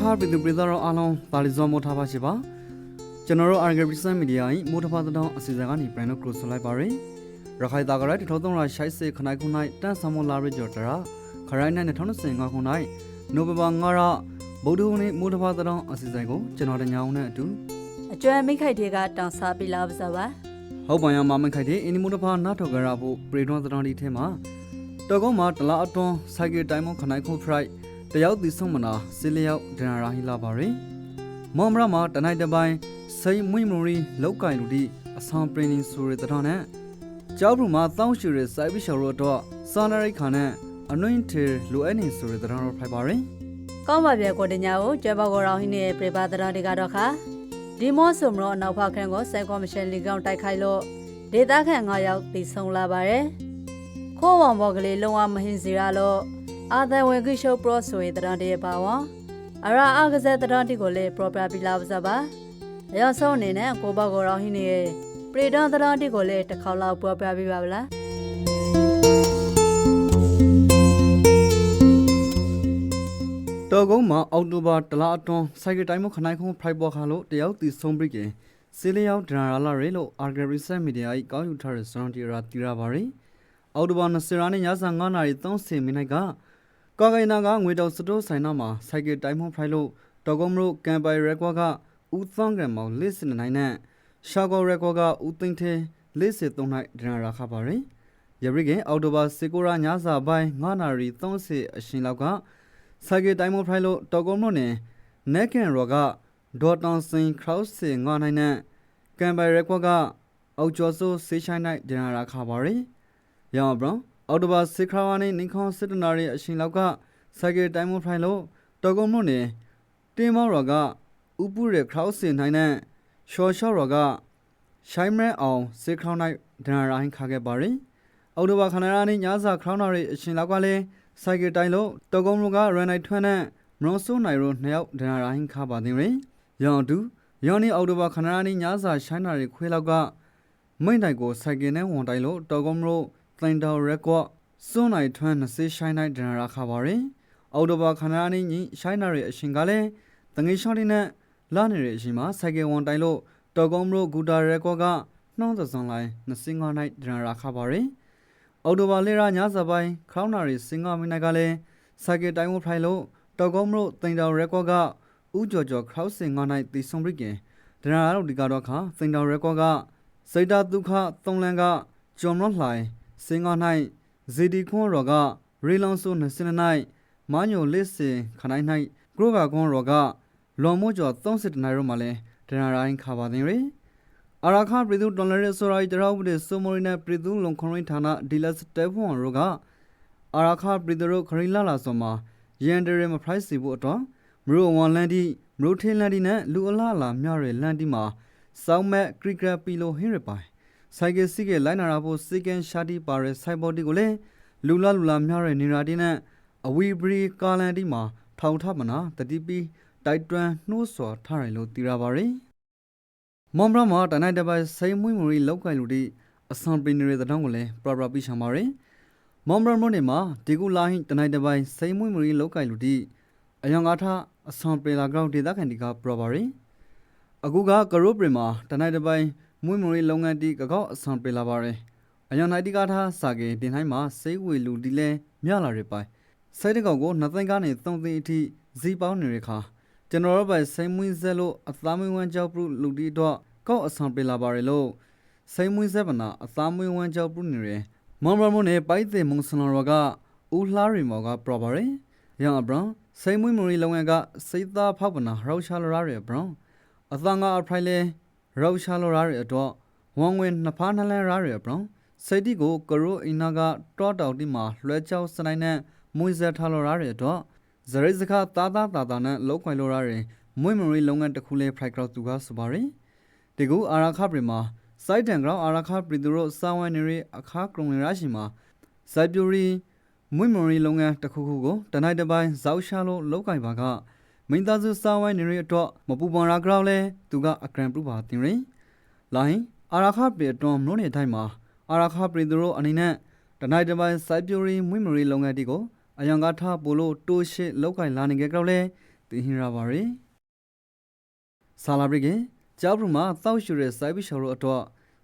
ခါပြည်သူပြည်သားတို့အားလုံးပါလီဇောမိုထားပါရှိပါကျွန်တော်တို့ Argent Business Media ၏မိုးတစ်ဖာတောင်းအစီအစဉ်ကနေပြန်လို့ close လိုက်ပါရယ်ရခိုင်တာကရိုက်ထောသုံးရာရှိုက်စေခနိုင်ခုနိုင်တန်ဆမလာရကြော်တရာခရိုင်းနဲ့2025ခုနိုင်နိုဝင်ဘာ9ရက်ဗုဒ္ဓဟူးနေ့မိုးတစ်ဖာတောင်းအစီအစဉ်ကိုကျွန်တော်တညောင်းနဲ့အတူအကျွမ်းမိခိုက်တွေကတောင်စားပြလာပါစားပါဟုတ်ပါရမမခိုက်တဲ့အင်းဒီမိုးတစ်ဖာနားထော်ကြရဖို့ပရိဒွန်သတော်ဒီထဲမှာတော်ကောမှာတလားအတွန်းစိုက်ကယ်တိုင်းမခနိုင်ခုဖရိုက် တယောက်ဒီဆုံးမနာစီလျောက်ဒနာရာဟီလာပါရယ်မောင်မရမှာတနိုင်တပိုင်းစိတ်မွိမရီလောက်ကင်လူဒီအဆောင်ပရင်နင်းဆိုရတဲ့တော်နဲ့ကြောက်ဘူးမှာတောင်းရှိရစိုက်ပြီးရှော်တော့တော့စာနာရိတ်ခါနဲ့အနွင့်ထေလိုအပ်နေဆိုရတဲ့တော်ဖိုက်ပါရယ်ကောင်းပါပြကိုတညာကိုကျွဲဘောက်ကိုရောင်းဟင်းနေပြပါတရာတွေကတော့ခါဒီမောဆုံမရောနောက်ဖခန်းကိုစိုက်ကောမရှင်လီကောင်တိုက်ခိုက်လို့ဒေတာခန့်9ယောက်တည်ဆုံလာပါတယ်ခိုးဝံဘော်ကလေးလုံဝမဟင်းစီရလို့ အာသဝင်ကိရှုပရောဆိုရတဲ့တရာတွေပါဝါအရာအကစားတရာတီကိုလေပရောပရာပြလာပါစားပါအရောက်ဆုံးအနေနဲ့ကိုဘောက်ကိုရောင်းဟင်းနေပရိဒန်တရာတီကိုလေတစ်ခေါက်လောက်ပရောပရာပြပါဗလားတော်ကုန်းမှာအောက်တိုဘာတလားအတွန်းစိုက်ကယ်တိုင်းမခနိုင်ခုဖရိုက်ပေါ်ခါလို့တယောက်တီဆုံးပြီးကင်စီလျောက်ဒနာရာလာရဲလို့အာဂရီဆက်မီဒီယာ၏ကောင်းယူထားတဲ့စရွန်တီရာတီရာပါရယ်အောက်တိုဘာ20ရက်နေ့ည9:00နာရီ30မိနစ်က ကော်ကိုင်နာကငွေတော်စတိုးဆိုင်နာမှာစိုက်ကယ်တိုင်းမဖရိုက်လို့တော်ကုန်းမလို့ကမ်ပိုင်ရက်ကွာကဦးသန်းကံမောင်လစ်စနေနိုင်နဲ့ရှာကောရက်ကွာကဦးသိန်းသေးလစ်စသုံးနိုင်ဒနာရာခပါရယ်ရရိကင်အောက်တိုဘာ16ရက်ညစာပိုင်း9:30နာရီ30အရှင်လောက်ကဆိုင်ကယ်တိုင်းမဖိုင်လို့တော်ကုန်းလို့နေနက်ကန်ရောကဒေါ်တောင်စင်ခရော့စင်ငါနိုင်နဲ့ကမ်ဘိုင်ရက်ကွက်ကအောက်ကျော်ဆိုဆေးချိုင်းနိုင်ဒနာရာခါပါရယ်ရောင်ဘရောင် အော်တိုဘာစစ်ခရာဝါနေနင်ခွန်စစ်တနာရဲ့အရှင်လောက်ကဆိုင်ကယ်တိုင်းမဖိုင်လို့တော်ကုန်းလို့နေတင်းမောရောကဥပုရခရော့စင်နိုင်နဲ့ရှော်ရှော့ရောကရှိုင်းမဲအောင်စစ်ခရောင်းနိုင်ဒနာရာဟင်ခါခဲ့ပါရယ်အော်တိုဘာခနာရာနေညစာခရောင်းနာရဲ့အရှင်လောက်ကလည်းစိုက်ကယ်တိုင်းလို့တော်ကုန်းလူကရန်နိုင်ထွန်းနဲ့မရွန်ဆိုးနိုင်တို့နှစ်ယောက်ဒနာရိုင်းခါပါသေးတယ်။ရောင်တူရောင်နေအော်တိုဘာခဏရာနီညစာရှိုင်းနာတွေခွေးလောက်ကမိန့်တိုင်ကိုစိုက်ကယ်နဲ့ဝန်တိုင်လို့တော်ကုန်း တို့တိုင်တော်ရက်ကွစွန်းနိုင်ထွန်းနှစ်စေးရှိုင်းနိုင်ဒနာရာခါပါရင်အော်တိုဘာခဏရာနီညရှိုင်းနာတွေအရှင်ကလည်းတငေးရှောင်းတင်နဲ့လာနေတဲ့အရှင်မှာစိုက်ကယ်ဝန်တိုင်လို့တော်ကုန်းတို့ဂူတာရက်ကွကနှောင်းသစုံလိုက်နှစ်စင်းငါနိုင်ဒနာရာခါပါရင်အော်တိုဘာလေရာညစပိုင်းခေါင်းနာရီစင်ကာမီနိုင်ကလည်းစိုက်ကယ်တိုင်းဝဖိုင်လို့တော်ကုန်းမလို့တင်တော်ရက်ကော့ကဥကြော်ကြော်ခေါက်စင်ငါနိုင်တီဆုံပရိကင်ဒနာရတို့ဒီကတော့ခါတင်တော်ရက်ကော့ကစိတ်တာဒုက္ခသုံးလန်းကဂျွန်မလှိုင် စင်ငါနိုင်ဇီဒီခွန်ရောကရေလောင်ဆိုနစင်နိုင်မညိုလစ်စင်ခနိုင်နိုင်ဂရိုကခွန်ရောကလွန်မို့ကျော်30နိုင်ရောမှလဲဒနာရိုင်းခါပါတင်ရီအရာခပြည်သူတော်လရဲဆိုရိုက်တရောက်တဲ့ဆိုမိုရီနဲ့ပြည်သူလုံခွန်ရင်းဌာနဒီလက်စတေဖွန်ရောကအရာခပြည်သူတို့ခရီလာလာဆိုမှာရန်ဒရမဖရိုက်စီဖို့အတွက်မရိုဝန်လန်ဒီမရိုထင်းလန်ဒီနဲ့လူအလားလာမြရလန်ဒီမှာစောင်းမက်ခရီကရပီလိုဟင်းရပိုင် ဆိုင်ကယ်စီကလိုင်းနာရာဖို့စီကန်ရှာတီပါရဆိုင်ဘော်ဒီကိုလည်းလူလာလူလာမြရနေရာဒီနဲ့အဝီဘရီကာလန်ဒီမှာထောင်ထမနာတတိပီတိုက်တွန်းနှိုးဆော်ထားတယ်လို့သိရပါရယ်မွန်ဘရမတနိုင်တပိုင်စိန်မွေးမူရီလောက်ကိုင်လူတီအဆန်ပင်ရတဲ့တောင်းကိုလည်းပရပရပိချံပါရယ်မွန်ဘရမနေမှာဒီကူလာဟင်တနိုင်တပိုင်စိန်မွေးမူရီလောက်ကိုင်လူတီအယံကာထအဆန်ပင်လာကောက်ဒေသခံတီကပရပါရယ်အခုကကရုပရီမှာတနိုင်တပိုင် မွေးမူရီလုပ်ငန်းတီကကောက်အဆန်ပင်လာပါရယ်အယံနိုင်တီကထားစာကေတင်တိုင်းမှာစိတ်ဝေလူတီလဲမြလာရပိုင်စိတ်တကောက်ကိုနှစ်သိန်းကနေသုံးသိန်းအထိဇီပေါင်းနေရခါကျွန်တော်တို့ပဲစိတ်မွေးစက်လို့အသားမွေးဝမ်းကြောက်ပြုလူတီတော့ကောက်အဆန်ပေးလာပါရလို့စိတ်မွေးစက်ပနာအသားမွေးဝမ်းကြောက်ပြုနေရမွန်ဘရမွန်နဲ့ပိုက်တဲ့မုံစလောကဦးလှရီမော်ကပရပါရရန်အဘရန်စိတ်မွေးမရီလုံငန်းကစိတ်သားဖောက်ပနာရောက်ချလာရရဘရန်အသားငါအဖိုင်လေ ရောက်ချလာရရတော့ဝမ်ဝင်နှစ်ဖားနှလန်းရရဘရန်စိတ်တီကိုကရိုအင်နာကတောတောက်တီမှာလွှဲချောက်စနိုင်နဲ့မွေးစက်ထားလာရရတော့ဇရိစခတာတာတာတာနဲ့လောက်ခွင်လိုရရင်မွေမရီလုပ်ငန်းတစ်ခုလေးဖရိုက်ကောက်သူကဆိုပါရင်ဒီကူအာရခပရီမှာစိုက်တန်ကောင်အာရခပရီသူတို့စာဝန်နေရအခါကရုံရရှိမှာစိုက်ပြူရီမွေမရီလုပ်ငန်းတစ်ခုခုကိုတနိုင်တစ်ပိုင်းဇောက်ရှာလို့လောက်ကင်ပါက မင်းသားစုစာဝန်နေရအတွက်မပူပန်ရာကရောက်လဲသူကအကရန်ပြပါတင်ရင်လိုင်းအာရခပရီအတွန်းမလို့နေတိုင်းမှာအာရခပရီသူတို့အနေနဲ့တနိုင်တစ်ပိုင်းစိုက်ပြူရီမွေမရီလုပ်ငန်းတီကိုအယံကထပိုလို့တိုးရှိလောက်ကင်လာနေကြကြောက်လဲတင်ဟင်ရပါရယ်ဆာလာဘရစ်ကကြောက်ဘရမှာတောက်ရှူတဲ့စိုက်ပြီးရှော်တို့အတွက်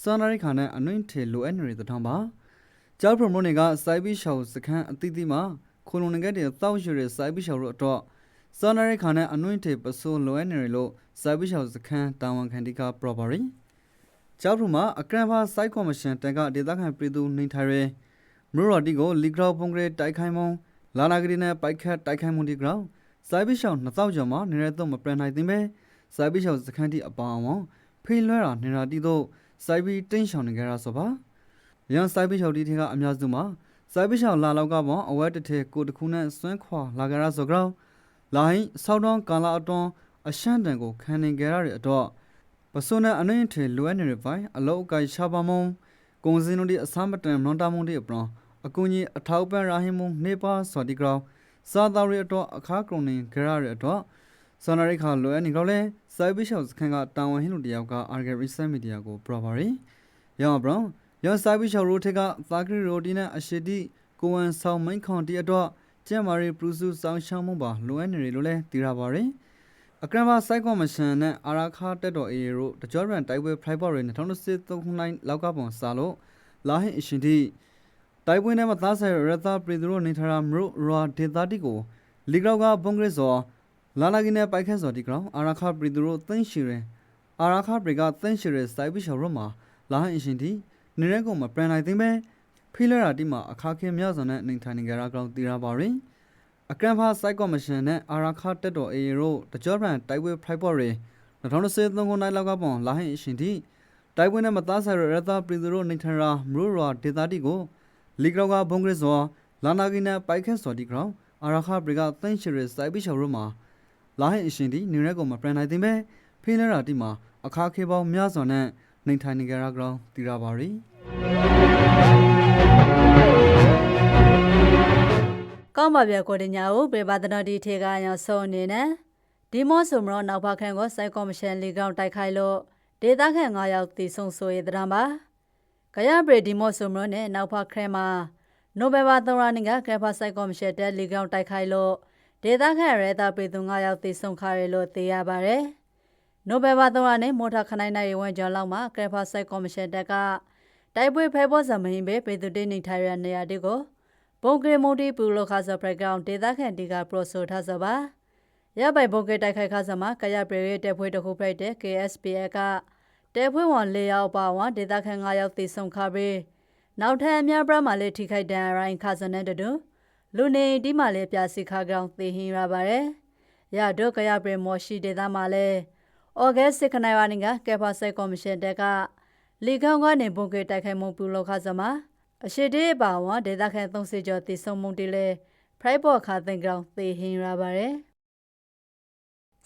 စန္ဒရိခါနဲ့အနှွင့်ထေလိုအပ်နေတဲ့တောင်းပါကြောက်ဘရမုန်ကစိုက်ပြီးရှော်စခန်းအတိအသီးမှာခုလုံငယ်တဲ့တောက်ရှူတဲ့စိုက်ပြီးရှော်တို့အတွက် စန္ဒရိခါနဲ့အနှွင့်ထေပစိုးလိုအပ်နေလို့စိုက်ပြီးရှော်စခန်းတာဝန်ခံတိက property ကျောက်ထုမှာအကရန်ဖာစိုက်ကော်မရှင်တန်ကဒေသခံပြည်သူနှိမ်ထိုင်ရဲမရတော်တီကိုလီဂရောပုံကလေးတိုက်ခိုင်းမုံလာနာဂရီနဲ့ပိုက်ခတ်တိုက်ခိုင်းမှုဒီဂရောစိုက်ပြီးရှောင်း2000ကျော်မှာနေရတော့မပရန်နိုင်သိပဲစိုက်ပြီးရှောင်းစခန်းတီအပေါအောင်ဖိလွှဲတာနေရာတီတို့စိုက်ပြီးတင်းရှောင်းနေကြရဆိုပါရန်စိုက်ပြီးရှောင်းတီထကအများစုမှာစိုက်ပြီးရှောင်းလာလောက်ကပေါ့အဝဲတစ်ထည်ကိုတခုနဲ့စွန့်ခွာလာကြရဆိုကြော လိုင်းဆောက်တော့ကာလာအတွန်းအရှမ်းတန်ကိုခံနေကြရတဲ့အတွက်ပစုံနဲ့အနှင်းထေလွယ်နေရပိုင်အလောက်အကိုက်ရှာပါမုံကုံစင်းတို့ဒီအစမ်းမတန်မွန်တာမုံဒီအပရောအကူကြီးအထောက်ပံ့ရာဟိမုံနေပါစော်ဒီကောင်စာသားရအတွက်အခါကရုံနေကြရတဲ့အတွက်စနရိခါလွယ်နေတော့လဲစိုက်ဘီရှော့စခန်းကတာဝန်ဟင်းလူတယောက်ကအာဂရီဆန်မီဒီယာကိုပရပါရီရောင်ဘရောင်ရောစိုက်ဘီရှော့ရိုထက်ကသာကရီရိုတီနဲ့အရှိတီကိုဝန်ဆောင်မိန်ခွန်တီအတွ က်ကျမ်းမာရီပရုစုဆောင်ရှောင်းမှုပါလွယ်နေတယ်လို့လဲသိရပါရီအကရမစိုက်ကောမရှင်နဲ့အာရာခါတက်တော်အေရိုတကြောရန်တိုက်ပွဲဖလိုက်ဘော်ရီ2023လောက်ကပုံစာလို့လာဟင်အရှင်တီတိုက်ပွဲနဲ့မသားဆိုင်ရတာပြည်သူတို့နေထရာမရုရာဒေတာတီကိုလီဂရောက်ကဘုံဂရစ်စောလာလာကင်းနဲ့ပိုက်ခက်စောတီကောင်အာရာခါပြည်သူတို့သင်းရှိရင်အာရာခါပြည်ကသင်းရှိရစိုက်ပြီးရှော်ရမှာလာဟင်အရှင်တီနေရဲကုံမှာပရန်လိုက်သိမ်းပဲ ဖိလရာတီမှာအခါခင်မြောက်စွာနဲ့နေထိုင်နေကြတာကောင်တီရာပါရင်အကရန်ဖာစိုက်ကောမရှင်နဲ့အာရာခါတက်တော်အေရိုတကြောရန်တိုက်ပွဲဖလိုက်ဘော်ရီ2023ခုနှစ်လောက်ကပုံလာဟင်အရှင်တီတိုက်ပွဲနဲ့မသားဆိုင်ရတာပြည်သူတို့နေထရာမရုရာဒေတာတီကိုလီဂရောကဘုံဂရစ်စောလာနာကီနာပိုက်ခက်စောဒီဂရောအာရာခဘရီကသင်းရှိရစိုက်ပြီးချော်ရမှာလာဟင်အရှင်ဒီနေရက်ကောင်မှာပရန်နိုင်သိပဲဖိနေရာတီမှာအခါခေပေါင်းများစွာနဲ့နေထိုင်နေကြရကောင်တီရာပါရီ ကောင်းပါဗျာကိုတင်ညာကိုပြေပါတတော်ဒီထေကရောဆုံးအနေနဲ့ဒီမော့ဆိုမရောနောက်ဖခန့်ကိုစိုက်ကော်မရှင်လီကောင်တိုက်ခိုက်လို့ဒေသခံ9ယောက်တည်ဆုံဆိုရတဲ့မှာကရပရီဒီမော့ဆိုမရောနဲ့နောက်ဖခန့်မှာနိုဘယ်ဘာ3ရက်နေ့ကကရဖစိုက်ကော်မရှင်တက်လီကောင်တိုက်ခိုက်လို့ဒေသခံရဲသားပြည်သူ9ယောက်တည်ဆုံခရလို့သိရပါတယ်နိုဘယ်ဘာ3ရက်နေ့မော်တာခနိုင်နိုင်ဝန်ကျော်လောက်မှာကရဖစိုက်ကော်မရှင်တက်က တိုက်ပွဲဖဲဖို့စမင်းပဲပြည်သူတင်းနေထိုင်ရနေရာတွေကိုဘုံကေမူတီပူလောခါစပရကောင်ဒေသခံတီကပရိုဆိုထားစပါရပိုင်ဘုံကေတိုက်ခိုက်ခါစမှာကရပရေတဲဖွဲတစ်ခုဖိုက်တဲ့ KSPA ကတဲဖွဲဝန်၄ယောက်ပါဝါဒေသခံ၅ယောက်တည်ဆုံခါပြီးနောက်ထပ်အများပြမှာလည်းထိခိုက်ဒဏ်ရိုင်းခါစနဲ့တူလူနေဒီမှာလည်းပြစီခါကောင်သိဟင်းရပါတယ်ရဒုကရပရေမော်ရှိဒေသမှာလည်းဩဂတ်စစ်ခနိုင်ဝါနင်ကကေဖာဆိုင်ကော်မရှင်တက်က လီကောင်ကနေဘုံကေတိုက်ခိုက်မှုပူလောခါစမှာအရှိတေးပါဝါဒေသခံ30ကျော်တည်ဆုံမှုတည်လဲဖရိုက်ဘော့ခါသင်ကောင်သေဟင်ရပါတယ်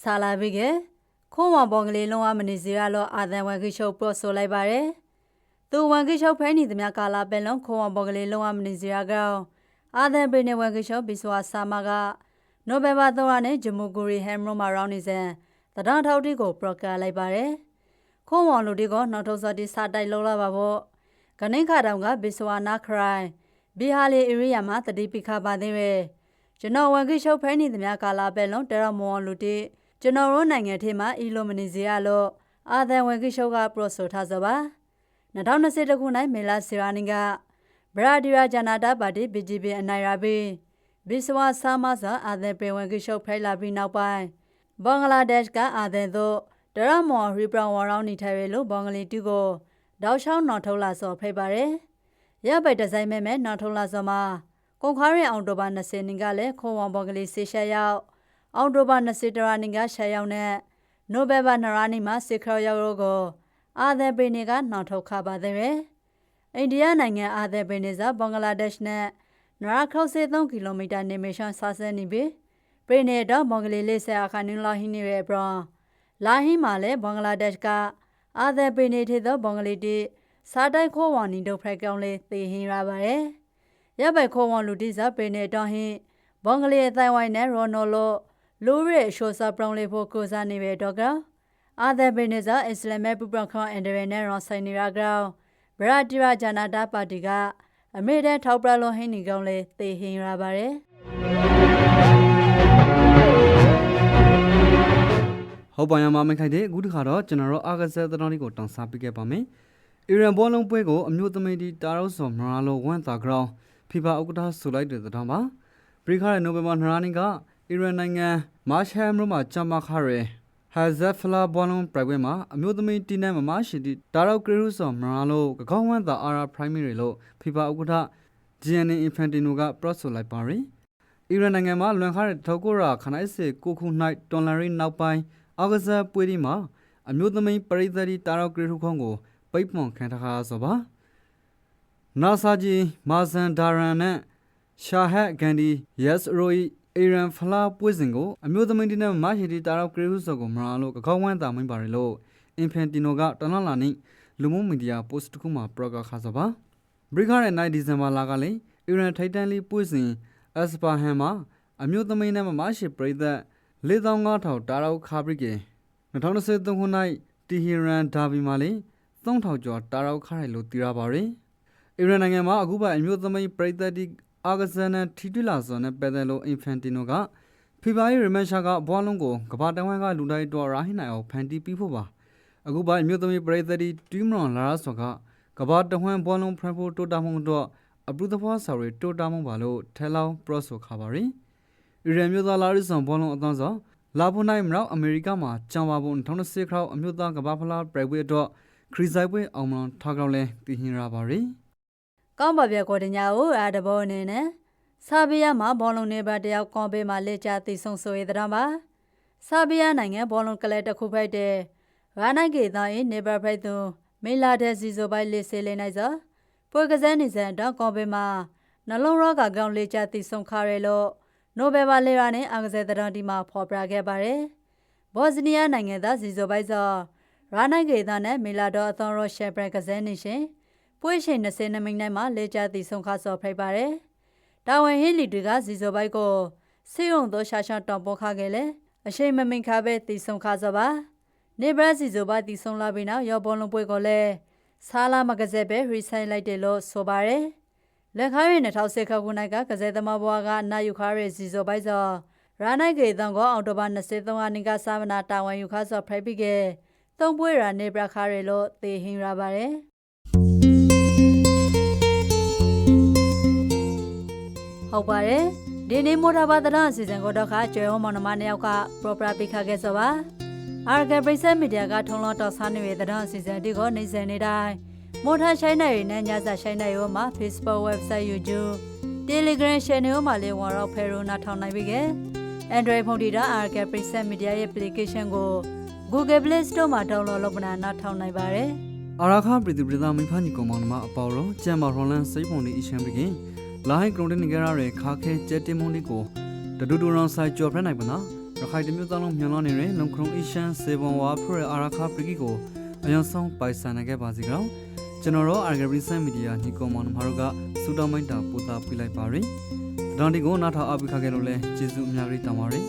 ဆာလာဘီကခိုးဝဘောင်ကလေးလုံးဝမနေစီရလောအာသန်ဝန်ခိချုပ်ပရော့ဆိုလိုက်ပါတယ်သူဝန်ခိချုပ်ဖဲနေသမျှကာလာပင်လုံးခိုးဝဘောင်ကလေးလုံးဝမနေစီရကောင်အာသန်ပင်နေဝန်ခိချုပ်ဘီဆွာဆာမာကနိုဝင်ဘာ3ရက်နေ့ဂျမူဂူရီဟမ်ရိုမာရောင်းနေစဉ်သဒ္ဒါထောက်တီကိုပရော့ကာလိုက်ပါတယ် ခိုးဝေါင်လူတီကနောက်ထုတ်စော်တီစာတိုက်လုံးလာပါဖို့ကနိခါတောင်ကဘီဆွာနာခရိုင်ဘီဟာလီဧရိယာမှာတတိပိခပါသေးပဲကျွန်တော်ဝန်ခိချုပ်ဖဲနေသမျှကာလာပဲလုံးတရမောလူတီကျွန်တော်တို့နိုင်ငံထဲမှာအီလိုမနီစီယာလို့အာသန်ဝန်ခိချုပ်ကပရိုဆိုထားစပါ2020ခုနိုင်မေလာစီရာနီကဗရာဒီယာဂျနာတာပါတီ BGP အနိုင်ရပြီးဘီဆွာဆာမဆာအာသန်ပေဝန်ခိချုပ်ဖဲလာပြီးနောက်ပိုင်းဘင်္ဂလားဒေ့ရှ်ကအာသန်တို့ တရမော်ရီပရဝါရောင်းနေထိုင်ရလို့ဘင်္ဂလီတူကိုတောက်ချောင်းနော်ထုတ်လာစော်ဖိတ်ပါတယ်ရပိုက်ဒီဇိုင်းမဲမဲနော်ထုံလာစမှာကွန်ခါရင်အောင်တိုဘာ20နင်ကလည်းခွန်ဝံဘော်ကလေးဆေရှက်ရောက်အောင်တိုဘာ20တရာနင်ကရှက်ရောက်နဲ့နိုဘယ်ဘာ2ရာနီမှာစစ်ခေါရောက်တော့ကိုအာသပေနေကနော်ထုတ်ခပါသေးတယ်အိန္ဒိယနိုင်ငံအာသပေနေစာဘင်္ဂလားဒေ့ရှ်နဲ့နရာခေါက်စေ3ကီလိုမီတာနေမရှန်ဆာဆဲနေပြီပြည်နေတော့ဘင်္ဂလီလေးဆရာခနင်းလာဟင်းနေရဲ့ဘရ လာဟင်းမှာလည်းဘင်္ဂလားဒေ့ရှ်ကအာသပေနေထေသောဘင်္ဂလီတီစားတိုက်ခိုးဝါနီတို့ဖရက်ကောင်လေးသေဟင်းရပါတယ်။ရပ်ပဲခိုးဝါလူတိစားပေနေတော့ဟင်းဘင်္ဂလီအတိုင်းဝိုင်းနဲ့ရော်နိုလိုလူရဲရှိုးစာပရောင်လေးဖို့ကိုစားနေပဲတော့ကအာသဘေနေဇာအစ္စလာမ်ပူပရခွန်အန်ဒရနဲ့ရောဆိုင်နေရကောင်ဗရာတီရာဂျနာတာပါတီကအမေရိကန်ထောက်ပြလုံးဟင်းနေကောင်လေးသေဟင်းရပါတယ်။ ဟုတ်ပါရမှာမခိုက်တဲ့အခုတစ်ခါတော့ကျွန်တော်တို့အာဂဇက်သတင်းလေးကိုတောင်းစားပေးခဲ့ပါမယ်အီရန်ဘောလုံးပွဲကိုအမျိုးသမီးတီတာရောဆော်မရာလိုဝန်တာဂရောင်းဖီဖာဥက္ကဋ္ဌဆိုလိုက်တဲ့သတင်းပါပရိခါရဲ့နိုဝင်ဘာ2ရက်နေ့ကအီရန်နိုင်ငံမာရှယ်မြို့မှာဂျမာခါရဲဟာဇက်ဖလာဘောလုံးပြိုင်ပွဲမှာအမျိုးသမီးတီနဲ့မမရှိတီတာရောကရီရူဆော်မရာလိုကကောင်းဝန်တာအာရာပရိုင်မရီလို့ဖီဖာဥက္ကဋ္ဌဂျီအန်အင်ဖန်တီနိုကပရော့ဆိုလိုက်ပါရယ်အီရန်နိုင်ငံမှာလွန်ခါတဲ့ထောက်ကိုရာခနိုင်စစ်ကိုခုနိုင်တွန်လာရီနောက်ပိုင်း အောက်ကစားပွဲဒီမှာအမျိုးသမီးပရိသတ်တီတာရောဂရီထုခေါင်းကိုပိတ်ပွန်ခံထားတာဆိုပါနာဆာဂျီမာဇန်ဒါရန်နဲ့ရှာဟက်ဂန်ဒီယက်စ်ရိုအီရန်ဖလာပွဲစဉ်ကိုအမျိုးသမီးတီနဲ့မရှိတီတာရောဂရီထုဆိုကိုမရာလို့ကောင်းဝမ်းတာမင်းပါရလို့အင်ဖန်တီနိုကတနလာနေ့လူမှုမီဒီယာပို့စ်တစ်ခုမှာပရော့ကခါဆိုပါဘရိခါရဲ့9ဒီဇင်ဘာလကလည်းအီရန်ထိုက်တန်လီပွဲစဉ်အက်စပါဟန်မှာအမျိုးသမီးနဲ့မရှိပရိသတ် 4500တာရောခါပရိကေ2023ခုနှစ်တီဟီရန်ဒါဘီမှာလေ3000ကျော်တာရောက်ခါတယ်လို့သိရပါရယ်အီရန်နိုင်ငံမှာအခုပိုင်အမျိုးသမီးပရိသတ်တီအာဂဇန်နဲ့ထီတူလာဇွန်နဲ့ပက်တယ်လို့အင်ဖန်တီနိုကဖီဗာရီရီမန်ရှာကဘွားလုံးကိုကဘာတဝမ်းကလူတိုင်းတော်ရာဟိနိုင်အောင်ဖန်တီးပြီးဖို့ပါအခုပိုင်အမျိုးသမီးပရိသတ်တီတူးမရွန်လာရဆောကကဘာတဝမ်းဘွားလုံးဖရန်ဖို့တိုတာမှုတော့အပရုသဖွားဆော်ရီတိုတာမှုပါလို့ထဲလောင်းပရော့ဆိုခါပါရယ် အီရန်မျိုးသားလာရစ်ဆောင်ဘွားလုံးအသွန်းစောလာဖို့နိုင်မတော့အမေရိကမှာကြောင်ပါပုံ2010ခရောက်အမျိုးသားကဘာဖလားပြိုင်ပွဲအတွက်ခရီးဆိုင်ပွဲအောင်မန်ထားကောင်းလဲတည်ဟင်ရပါရီကောင်းပါပြကိုတညာကိုအားတဘောအနေနဲ့ဆာဘီးယားမှာဘောလုံးနေပါတယောက်ကွန်ပေးမှာလက်ချသိဆုံးဆိုရတဲ့ပါဆာဘီးယားနိုင်ငံဘောလုံးကလပ်တစ်ခုဖိုက်တဲ့ရာနိုင်ကေသားရဲ့နေပါဖိုက်သူမေလာတဲ့စီဆိုပိုက်လေးစေလေးနိုင်စောပွဲကစားနေစံတော့ကွန်ပေးမှာနှလုံးရောဂါကောင်းလက်ချသိဆုံးခါရဲလို့ နိုဘယ်ဘာလေရာနဲ့အာကစားတဲ့ဒီမှာဖော်ပြခဲ့ပါတယ်ဘော့စနီးယားနိုင်ငံသားစီဆိုပိုက်စောရာနိုင်ကေသားနဲ့မေလာတော့အသွန်ရောရှယ်ဘရက်ကစားနေရှင်ပွဲချိန်20မိနစ်မှာလေကြသည်ဆုံးခါစော်ဖိတ်ပါတယ်။တာဝန်ဟင်းလီတွေကဇီဇိုဘိုက်ကိုစေုံသောရှာရှာတောင်ပေါ်ခခဲ့လေအရှိန်မမင်ခါပဲတီဆုံးခါစောပါ။နေဘရဇီဇိုဘိုက်တီဆုံးလာပြီးနောက်ရောဘောလုံးပွဲကိုလည်းဆာလာမကစက်ပဲရီဆိုင်လိုက်တယ်လို့ဆိုပါတယ်။ လက်ခါးရင်2010ခခုနိုင်ကကစက်သမားဘွားကနာယူခါရဲဇီဇိုဘိုက်စောရာနိုင်ကေတန်ကိုအော်တိုဘာ23ရက်နေ့ကစာမနာတာဝန်ယူခါစော်ဖိတ်ပြီးခဲ့သုံးပွဲရာနေဘရခါရဲလို့သေဟင်ရပါတယ်။ဟုတ်ပါတယ်ဒီနေ့မိုတာဘာတရအစီအစဉ်ကိုတော့ခကျွဲဝမောင်နှမနှစ်ယောက်က proper ပိခခဲ့ဆိုပါအာဂပရိစက်မီဒီယာကထုံးလုံးတော်ဆားနေတဲ့တရအစီအစဉ်ဒီကိုနေစဉ်နေတိုင်း မိုတာရှိုင်းနိုင်နဲ့ညစာရှိုင်းနိုင်ရောမှာ Facebook website YouTube Telegram channel မှာလည်းဝန်တော့ဖယ်ရိုနာထောင်နိုင်ပြီက Android ဖုန်းတီတာအာဂပရိစက်မီဒီယာရဲ့ application ကို Google Play Store မှာ download လုပ်မနာနာထောင်နိုင်ပါတယ်အာရာခပြည်သူပြည်သားမိဖာညီကောင်မောင်နှမအပေါ်တော့ကျမ်းမာဟော်လန်စိတ်ပုံလေးအရှမ်းပကင်လာဟိုင်ကရုံတင်နေကြရတဲ့ခါခဲကျက်တင်မွန်လေးကိုတဒူဒူရောင်ဆိုင်ကျော်ဖက်နိုင်ပါနာရခိုင်တမျိုးသားလုံးမြန်လောင်းနေတဲ့လုံခရုံအရှမ်းစေဘွန်ဝါဖရအာရာခပကီကို အယံဆောင်ပိုင်ဆိုင်နိုင်ခဲ့ပါစီကောင်ကျွန်တော်တို့အာဂရီဆန်မီဒီယာညီကောင်မောင်နှမတို့ကစူတောင်းမိုက်တာပို့တာပြလိုက်ပါရယ်တန်ဒီကိုနားထောင်အပိခခဲ့လို့လဲကျေးဇူးအများကြီးတောင်းပါရယ်